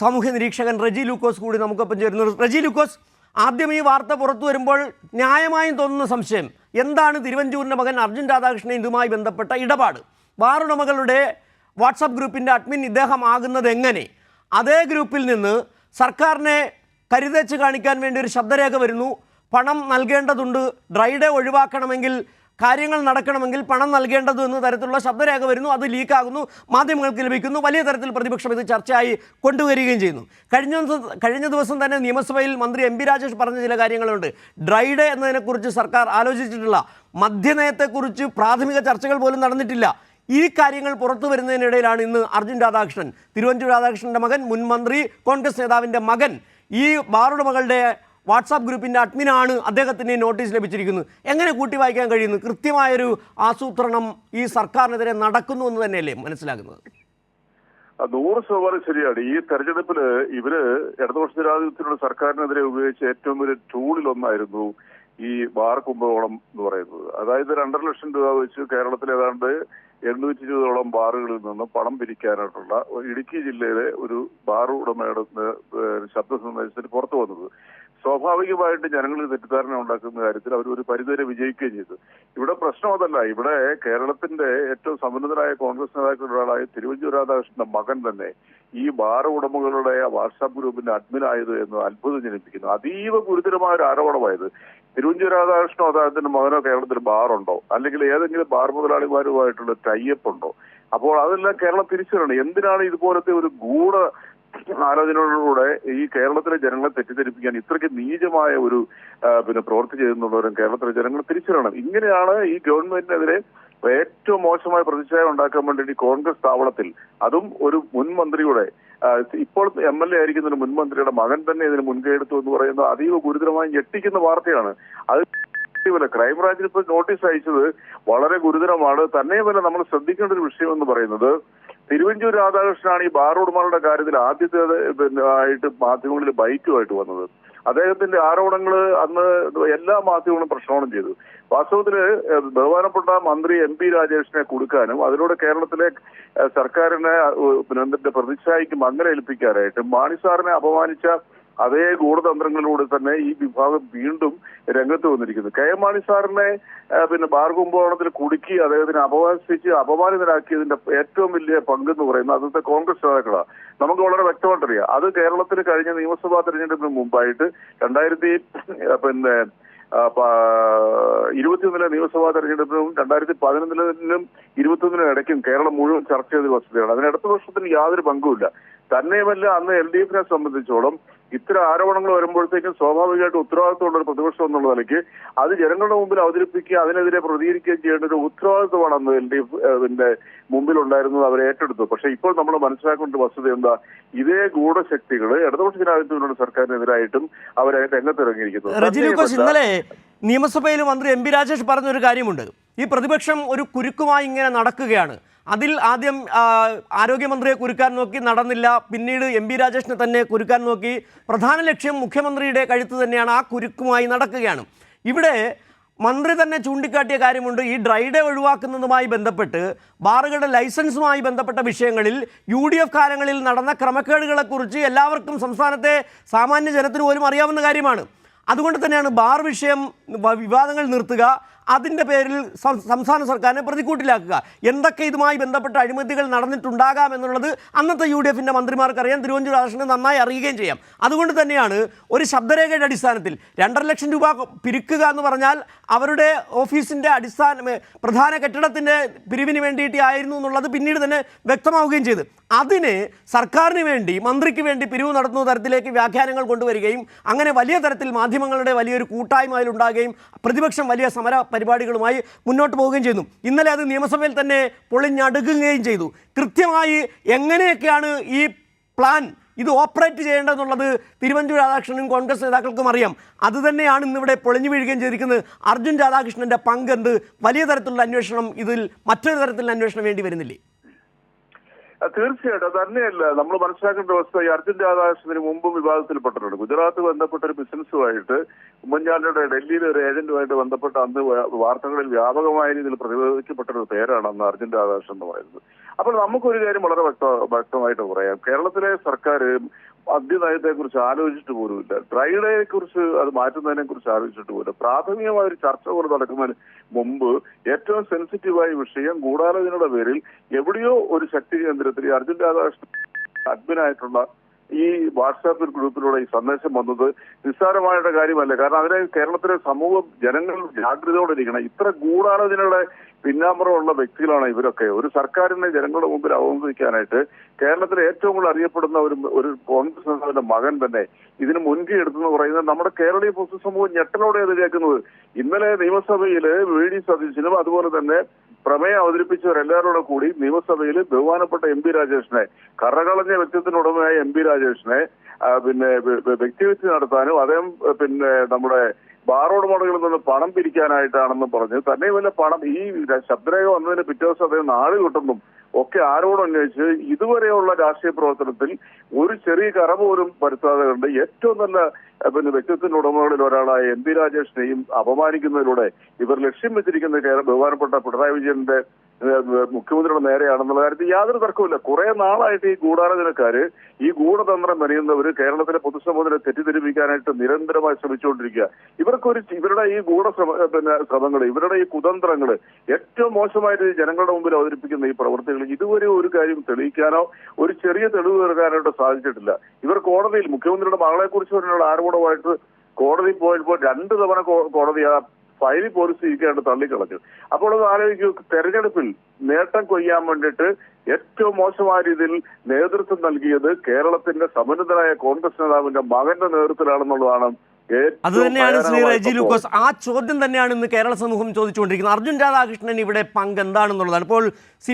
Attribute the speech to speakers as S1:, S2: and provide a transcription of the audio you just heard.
S1: സാമൂഹ്യ നിരീക്ഷകൻ റജി ലൂക്കോസ് കൂടി നമുക്കൊപ്പം ചേരുന്നു. റജി ലൂക്കോസ് ആദ്യം ഈ വാർത്ത പുറത്തു വരുമ്പോൾ ന്യായമായും തോന്നുന്ന സംശയം എന്താണ് തിരുവഞ്ചൂരിന്റെ മകൻ അർജുൻ രാധാകൃഷ്ണൻ ഇതുമായി ബന്ധപ്പെട്ട ഇടപാട്? ബാറുടമകളുടെ വാട്സപ്പ് ഗ്രൂപ്പിന്റെ അഡ്മിൻ ഇദ്ദേഹം ആകുന്നത് എങ്ങനെ? അതേ ഗ്രൂപ്പിൽ നിന്ന് സർക്കാരിനെ കരുതച്ച് കാണിക്കാൻ വേണ്ടി ഒരു ശബ്ദരേഖ വരുന്നു. പണം നൽകേണ്ടതുണ്ട് ഡ്രൈഡേ ഒഴിവാക്കണമെങ്കിൽ കാര്യങ്ങൾ നടക്കണമെങ്കിൽ പണം നൽകേണ്ടത് എന്ന തരത്തിലുള്ള ശബ്ദരേഖ വരുന്നു അത് ലീക്കാകുന്നു മാധ്യമങ്ങൾക്ക് ലഭിക്കുന്നു. വലിയ തരത്തിൽ പ്രതിപക്ഷം ഇത് ചർച്ചയായി കൊണ്ടുവരികയും ചെയ്യുന്നു. കഴിഞ്ഞ കഴിഞ്ഞ ദിവസം തന്നെ നിയമസഭയിൽ മന്ത്രി എം രാജേഷ് പറഞ്ഞ ചില കാര്യങ്ങളുണ്ട്. ഡ്രൈഡേ എന്നതിനെക്കുറിച്ച് സർക്കാർ ആലോചിച്ചിട്ടില്ല. മദ്യനയത്തെക്കുറിച്ച് പ്രാഥമിക ചർച്ചകൾ പോലും നടന്നിട്ടില്ല. ഈ കാര്യങ്ങൾ പുറത്തു വരുന്നതിനിടയിലാണ് ഇന്ന് അർജുൻ രാധാകൃഷ്ണൻ തിരുവഞ്ചൂർ രാധാകൃഷ്ണന്റെ മകൻ മുൻ മന്ത്രി കോൺഗ്രസ് നേതാവിന്റെ മകൻ ഈ ബാറുടമകളുടെ വാട്സാപ്പ് ഗ്രൂപ്പിന്റെ അഡ്മിനാണ് അദ്ദേഹത്തിന് നോട്ടീസ് ലഭിച്ചിരിക്കുന്നത്. എങ്ങനെ കൂട്ടി വായിക്കാൻ കഴിയുന്നു? കൃത്യമായൊരു ആസൂത്രണം ഈ സർക്കാരിനെതിരെ നടക്കുന്നു എന്ന് തന്നെയല്ലേ മനസ്സിലാകുന്നത്?
S2: നൂറ് ശതമാനം ശരിയാണ്. ഈ തെരഞ്ഞെടുപ്പിൽ ഇവർ ഇടതുപക്ഷ ജനാധിപത്യത്തിലുള്ള സർക്കാരിനെതിരെ ഉപയോഗിച്ച ഏറ്റവും വലിയ ടൂളിലൊന്നായിരുന്നു ഈ ബാർ കുംഭകോണം എന്ന് പറയുന്നത്. അതായത് രണ്ടര ലക്ഷം രൂപ വെച്ച് കേരളത്തിൽ ഏതാണ്ട് എണ്ണൂറ്റി ഇരുപതോളം ബാറുകളിൽ നിന്ന് പണം പിരിക്കാനായിട്ടുള്ള ഇടുക്കി ജില്ലയിലെ ഒരു ബാർ ഉടമയുടെ ശബ്ദ സന്ദേശത്തിന് പുറത്തു വന്നത്. സ്വാഭാവികമായിട്ട് ജനങ്ങളിൽ തെറ്റിദ്ധാരണ ഉണ്ടാക്കുന്ന കാര്യത്തിൽ അവർ ഒരു പരിധിവരെ വിജയിക്കുകയും ചെയ്തു. ഇവിടെ പ്രശ്നം അതല്ല. ഇവിടെ കേരളത്തിന്റെ ഏറ്റവും സമുന്നതരായ കോൺഗ്രസ് നേതാക്കളുടെ ഒരാളായ തിരുവഞ്ചൂർ രാധാകൃഷ്ണന്റെ മകൻ തന്നെ ഈ ബാർ ഉടമകളുടെ വാട്സാപ്പ് ഗ്രൂപ്പിന്റെ അഡ്മിനായത് എന്ന് അത്ഭുതം ജനിപ്പിക്കുന്നു. അതീവ ഗുരുതരമായ ഒരു ആരോപണമായത്. തിരുവഞ്ചൂർ രാധാകൃഷ്ണനോ അദ്ദേഹത്തിന്റെ മകനോ കേരളത്തിൽ ബാറുണ്ടോ? അല്ലെങ്കിൽ ഏതെങ്കിലും ബാർ മുതലാളിമാരുമായിട്ടുള്ള ടൈപ്പ് ഉണ്ടോ? അപ്പോൾ അതെല്ലാം കേരളം തിരിച്ചറിയണം. എന്തിനാണ് ഇതുപോലത്തെ ഒരു ഗൂഢ ആലോചനകളിലൂടെ ഈ കേരളത്തിലെ ജനങ്ങളെ തെറ്റിദ്ധരിപ്പിക്കാൻ ഇത്രയ്ക്ക് നീചമായ ഒരു പിന്നെ പ്രവൃത്തി ചെയ്യുന്നുള്ളവരും കേരളത്തിലെ ജനങ്ങൾ തിരിച്ചറിയണം. ഇങ്ങനെയാണ് ഈ ഗവൺമെന്റിനെതിരെ ഏറ്റവും മോശമായ പ്രതിച്ഛായ ഉണ്ടാക്കാൻ വേണ്ടി കോൺഗ്രസ് താവളത്തിൽ അതും ഒരു മുൻ മന്ത്രിയുടെ ഇപ്പോൾ എം എൽ എ ആയിരിക്കുന്ന ഒരു മുൻ മന്ത്രിയുടെ മകൻ തന്നെ ഇതിന് മുൻകൈ എന്ന് പറയുന്നത് അതീവ ഗുരുതരമായി ഞെട്ടിക്കുന്ന വാർത്തയാണ്. അത് പോലെ ക്രൈംബ്രാഞ്ചിന് ഇപ്പോൾ നോട്ടീസ് അയച്ചത് വളരെ ഗുരുതരമാണ്. തന്നെ തന്നെയുമല്ല നമ്മൾ ശ്രദ്ധിക്കേണ്ട ഒരു വിഷയം എന്ന് പറയുന്നത് തിരുവഞ്ചൂർ രാധാകൃഷ്ണനാണ് ഈ ബാർ ഉടമകളുടെ കാര്യത്തിൽ ആദ്യത്തെ പിന്നെ ആയിട്ട് മാധ്യമങ്ങളിൽ ബൈക്കുമായിട്ട് വന്നത്. അദ്ദേഹത്തിന്റെ ആരോപണങ്ങൾ അന്ന് എല്ലാ മാധ്യമങ്ങളും പ്രക്ഷോഭണം ചെയ്തു. വാസ്തവത്തിൽ ബഹുമാനപ്പെട്ട മന്ത്രി എം പി രാജേഷിനെ കൊടുക്കാനും അതിലൂടെ കേരളത്തിലെ സർക്കാരിനെ പിന്നെ പ്രതിച്ഛായിക്കും മങ്ങല മാണി സാറിനെ അപമാനിച്ച അതേ ഗൂഢതന്ത്രങ്ങളിലൂടെ തന്നെ ഈ വിഭാഗം വീണ്ടും രംഗത്ത് വന്നിരിക്കുന്നു. കെ എം മാണി സാറിനെ പിന്നെ ബാർ കുംഭകോണത്തിൽ കുടുക്കി അദ്ദേഹത്തിന് അപവാസിച്ച് അപമാനിതരാക്കിയതിന്റെ ഏറ്റവും വലിയ പങ്കെന്ന് പറയുന്നത് അന്നത്തെ കോൺഗ്രസ് നേതാക്കളാണ്. നമുക്ക് വളരെ വ്യക്തമായിട്ടറിയാം. അത് കേരളത്തിൽ കഴിഞ്ഞ നിയമസഭാ തെരഞ്ഞെടുപ്പിന് മുമ്പായിട്ട് രണ്ടായിരത്തി പിന്നെ ഇരുപത്തിയൊന്നിലെ നിയമസഭാ തെരഞ്ഞെടുപ്പിനും രണ്ടായിരത്തി പതിനൊന്നിലും ഇരുപത്തിയൊന്നിനും ഇടയ്ക്കും കേരളം മുഴുവൻ ചർച്ച ചെയ്ത വസ്തുതയാണ് അതിന് അടുത്ത വർഷത്തിന് യാതൊരു പങ്കുമില്ല. തന്നെയുമല്ല അന്ന് എൽ ഡി എഫിനെ സംബന്ധിച്ചോളം ഇത്തരം ആരോപണങ്ങൾ വരുമ്പോഴത്തേക്കും സ്വാഭാവികമായിട്ട് ഉത്തരവാദിത്വമുള്ള ഒരു പ്രതിപക്ഷം എന്നുള്ള നിലയ്ക്ക് അത് ജനങ്ങളുടെ മുമ്പിൽ അവതരിപ്പിക്കുക അതിനെതിരെ പ്രതികരിക്കുകയും ചെയ്യേണ്ട ഒരു ഉത്തരവാദിത്വമാണ് അന്ന് എൽ ഡി എഫിന്റെ മുമ്പിൽ ഉണ്ടായിരുന്നത് അവർ ഏറ്റെടുത്തു പക്ഷെ ഇപ്പോൾ നമ്മൾ മനസ്സിലാക്കേണ്ട വസ്തുത എന്താ? ഇതേ ഗൂഢശക്തികൾ ഇടതുപക്ഷ ജനാധിപത്യത്തിനുള്ള സർക്കാരിനെതിരായിട്ടും അവരെ രംഗത്തിറങ്ങിയിരിക്കുന്നു.
S1: ഇന്നലെ നിയമസഭയിൽ മന്ത്രി എം പി രാജേഷ് പറഞ്ഞൊരു കാര്യമുണ്ട്. ഈ പ്രതിപക്ഷം ഒരു കുരുക്കുമായി ഇങ്ങനെ നടക്കുകയാണ്. അതിൽ ആദ്യം ആരോഗ്യമന്ത്രിയെ കുരുക്കാൻ നോക്കി നടന്നില്ല. പിന്നീട് എം പി രാജേഷിനെ തന്നെ കുരുക്കാൻ നോക്കി. പ്രധാന ലക്ഷ്യം മുഖ്യമന്ത്രിയുടെ കഴുത്ത് തന്നെയാണ് ആ കുരുക്കുമായി നടക്കുകയാണ്. ഇവിടെ മന്ത്രി തന്നെ ചൂണ്ടിക്കാട്ടിയ കാര്യമുണ്ട്. ഈ ഡ്രൈഡേ ഒഴിവാക്കുന്നതുമായി ബന്ധപ്പെട്ട് ബാറുകളുടെ ലൈസൻസുമായി ബന്ധപ്പെട്ട വിഷയങ്ങളിൽ യു ഡി എഫ് കാലങ്ങളിൽ നടന്ന ക്രമക്കേടുകളെക്കുറിച്ച് എല്ലാവർക്കും സംസ്ഥാനത്തെ സാമാന്യ ജനത്തിന് പോലും അറിയാവുന്ന കാര്യമാണ്. അതുകൊണ്ട് തന്നെയാണ് ബാർ വിഷയം വിവാദങ്ങൾ നിർത്തുക. അതിന്റെ പേരിൽ സംസ്ഥാന സർക്കാരിനെ പ്രതിക്കൂട്ടിലാക്കുക. എന്തൊക്കെ ഇതുമായി ബന്ധപ്പെട്ട അഴിമതികൾ നടന്നിട്ടുണ്ടാകാം എന്നുള്ളത് അന്നത്തെ യു ഡി എഫിന്റെ മന്ത്രിമാർക്കറിയാം തിരുവഞ്ചൂർ നന്നായി അറിയുകയും ചെയ്യാം. അതുകൊണ്ട് തന്നെയാണ് ഒരു ശബ്ദരേഖയുടെ അടിസ്ഥാനത്തിൽ രണ്ടര ലക്ഷം രൂപ പിരിക്കുക എന്ന് പറഞ്ഞാൽ അവരുടെ ഓഫീസിന്റെ അടിസ്ഥാന പ്രധാന കെട്ടിടത്തിന്റെ പിരിവിന് വേണ്ടിയിട്ട് ആയിരുന്നു എന്നുള്ളത് പിന്നീട് തന്നെ വ്യക്തമാവുകയും ചെയ്തു. അതിന് സർക്കാരിന് വേണ്ടി മന്ത്രിക്ക് വേണ്ടി പിരിവ് നടത്തുന്ന തരത്തിലേക്ക് വ്യാഖ്യാനങ്ങൾ കൊണ്ടുവരികയും അങ്ങനെ വലിയ തരത്തിൽ മാധ്യമങ്ങളുടെ വലിയൊരു കൂട്ടായ്മ അതിലുണ്ടാകുകയും പ്രതിപക്ഷം വലിയ സമര പരിപാടികളുമായി മുന്നോട്ട് പോവുകയും ചെയ്യുന്നു ഇന്നലെ അത് നിയമസഭയിൽ തന്നെ പൊളിഞ്ഞടുക്കുകയും ചെയ്തു. കൃത്യമായി എങ്ങനെയൊക്കെയാണ് ഈ പ്ലാൻ ഇത് ഓപ്പറേറ്റ് ചെയ്യേണ്ടതെന്നുള്ളത് തിരുവഞ്ചൂർ രാധാകൃഷ്ണനും കോൺഗ്രസ് നേതാക്കൾക്കും അറിയാം. അതുതന്നെയാണ് ഇന്നിവിടെ പൊളിഞ്ഞു വീഴുകയും ചെയ്തിരിക്കുന്നത്. അർജുൻ രാധാകൃഷ്ണന്റെ പങ്കെന്ത്? വലിയ തരത്തിലുള്ള അന്വേഷണം ഇതിൽ മറ്റൊരു തരത്തിലുള്ള അന്വേഷണം വേണ്ടി വരുന്നില്ലേ?
S2: തീർച്ചയായിട്ടും. തന്നെയല്ല. നമ്മൾ മനസ്സിലാക്കേണ്ട അവസ്ഥ ഈ അർജുൻ രാധാകൃഷ്ണന് മുമ്പും വിവാദത്തിൽപ്പെട്ടിട്ടുണ്ട്. ഗുജറാത്ത് ബന്ധപ്പെട്ട ഒരു ബിസിനസ്സുമായിട്ട് ഉമ്മൻചാണ്ടിയുടെ ഡൽഹിയിലെ ഒരു ഏജന്റുമായിട്ട് ബന്ധപ്പെട്ട അന്ന് വാർത്തകളിൽ വ്യാപകമായ രീതിയിൽ പ്രതിരോധിക്കപ്പെട്ട ഒരു പേരാണ് അന്ന് അർജുൻ രാധാകൃഷ്ണൻ എന്ന് പറയുന്നത്. അപ്പോൾ നമുക്കൊരു കാര്യം വളരെ വ്യക്ത വ്യക്തമായിട്ട് പറയാം. കേരളത്തിലെ സർക്കാർ മദ്യനയത്തെ കുറിച്ച് ആലോചിച്ചിട്ട് പോലുമില്ല. ഡ്രൈഡേയെ കുറിച്ച് അത് മാറ്റുന്നതിനെ കുറിച്ച് ആലോചിച്ചിട്ട് പോലും പ്രാഥമികമായ ഒരു ചർച്ച പോലെ നടക്കുന്നതിന് മുമ്പ് ഏറ്റവും സെൻസിറ്റീവായ വിഷയം ഗൂഢാലോചനയുടെ പേരിൽ എവിടെയോ ഒരു ശക്തി കേന്ദ്രത്തിൽ അർജുൻ രാധാകൃഷ്ണൻ അഡ്മിനായിട്ടുള്ള ഈ വാട്സാപ്പ് ഗ്രൂപ്പിലൂടെ ഈ സന്ദേശം വന്നത് നിസ്സാരമായിട്ട് കാര്യമല്ല. കാരണം അതിനെ കേരളത്തിലെ സമൂഹം ജനങ്ങൾ ജാഗ്രതയോടെ ഇരിക്കണം ഇത്ര ഗൂഢാലോചനയുടെ പിന്നാമ്പുറമുള്ള വ്യക്തികളാണ് ഇവരൊക്കെ. ഒരു സർക്കാരിനെ ജനങ്ങളുടെ മുമ്പിൽ അവമതിക്കാനായിട്ട് കേരളത്തിലെ ഏറ്റവും കൂടുതൽ അറിയപ്പെടുന്ന ഒരു ഒരു കോൺഗ്രസ് നേതാവിന്റെ മകൻ തന്നെ ഇതിന് മുൻകൈ എടുത്തെന്ന് പറയുന്നത് നമ്മുടെ കേരളീയ പൊതുസമൂഹം ഞെട്ടലോടെ അത് കേൾക്കുന്നത്. ഇന്നലെ നിയമസഭയിൽ വി ഡി സതീശനും അതുപോലെ തന്നെ പ്രമേയം അവതരിപ്പിച്ചവരെല്ലാവരോടും കൂടി നിയമസഭയിൽ ബഹുമാനപ്പെട്ട എം പി രാജേഷിനെ കറകളഞ്ഞ വ്യക്തിത്വത്തിനുടമയായ എം പി രാജേഷിനെ പിന്നെ വ്യക്തിവെച്ച് നടത്താനും അദ്ദേഹം പിന്നെ നമ്മുടെ ബാറോഡ് മോഡലുകളിൽ നിന്ന് പണം പിരിക്കാനായിട്ടാണെന്നും പറഞ്ഞ്. തന്നെയുമല്ല പണം ഈ ശബ്ദരേഖ വന്നതിന് പിറ്റേ ദിവസം അദ്ദേഹം നാട് കിട്ടുന്നും. ഒക്കെ ആരോട് അന്വേഷിച്ച് ഇതുവരെയുള്ള രാഷ്ട്രീയ പ്രവർത്തനത്തിൽ ഒരു ചെറിയ കറ പോലും വരുത്താതെ കണ്ട് ഏറ്റവും നല്ല പിന്നെ വ്യക്തിത്വത്തിന്റെ ഉടമകളിൽ ഒരാളായ എം പി രാജേഷിനെയും അപമാനിക്കുന്നതിലൂടെ ഇവർ ലക്ഷ്യം വെച്ചിരിക്കുന്ന ബഹുമാനപ്പെട്ട പിണറായി വിജയന്റെ മുഖ്യമന്ത്രിയുടെ നേരെയാണെന്നുള്ള കാര്യത്തിൽ യാതൊരു തർക്കവുമില്ല. കുറെ നാളായിട്ട് ഈ ഗൂഢാലോചനക്കാര് ഈ ഗൂഢതന്ത്രം മെനയുന്നവർ കേരളത്തിലെ പൊതുസമൂഹത്തിനെ തെറ്റിദ്ധരിപ്പിക്കാനായിട്ട് നിരന്തരമായി ശ്രമിച്ചുകൊണ്ടിരിക്കുക. ഇവർക്കൊരു ഇവരുടെ ഈ ഗൂഢ പിന്നെ ശ്രമങ്ങൾ ഇവരുടെ ഈ കുതന്ത്രങ്ങൾ ഏറ്റവും മോശമായിട്ട് ജനങ്ങളുടെ മുമ്പിൽ അവതരിപ്പിക്കുന്ന ഈ പ്രവൃത്തികൾ ഇതുവരെ ഒരു കാര്യം തെളിയിക്കാനോ ഒരു ചെറിയ തെളിവ് നൽകാനായിട്ട് സാധിച്ചിട്ടില്ല. ഇവർ കോടതിയിൽ മുഖ്യമന്ത്രിയുടെ മകളെ കുറിച്ച് പറഞ്ഞുള്ള ആരോപണമായിട്ട് കോടതി പോയപ്പോൾ രണ്ട് തവണ കോടതി ആ ഫയലിൽ പോലീസ് ഇരിക്കാണ്ട് തള്ളിക്കളഞ്ഞു അപ്പോൾ അത് ആലോചിക്കൂ തെരഞ്ഞെടുപ്പിൽ നേട്ടം കൊയ്യാൻ വേണ്ടിയിട്ട് ഏറ്റവും മോശമായ രീതിയിൽ നേതൃത്വം നൽകിയത് കേരളത്തിന്റെ സമന്നതനായ കോൺഗ്രസ് നേതാവിന്റെ മകന്റെ നേതൃത്വത്തിലാണെന്നുള്ളതാണ്
S1: അത് തന്നെയാണ് ശ്രീ റെജി ലൂക്കോസ്. ആ ചോദ്യം തന്നെയാണ് ഇന്ന് കേരള സമൂഹം ചോദിച്ചുകൊണ്ടിരിക്കുന്നത്. അർജുൻ രാധാകൃഷ്ണൻ ഇവിടെ പങ്ക് എന്താണെന്നുള്ളതാണ് ഇപ്പോൾ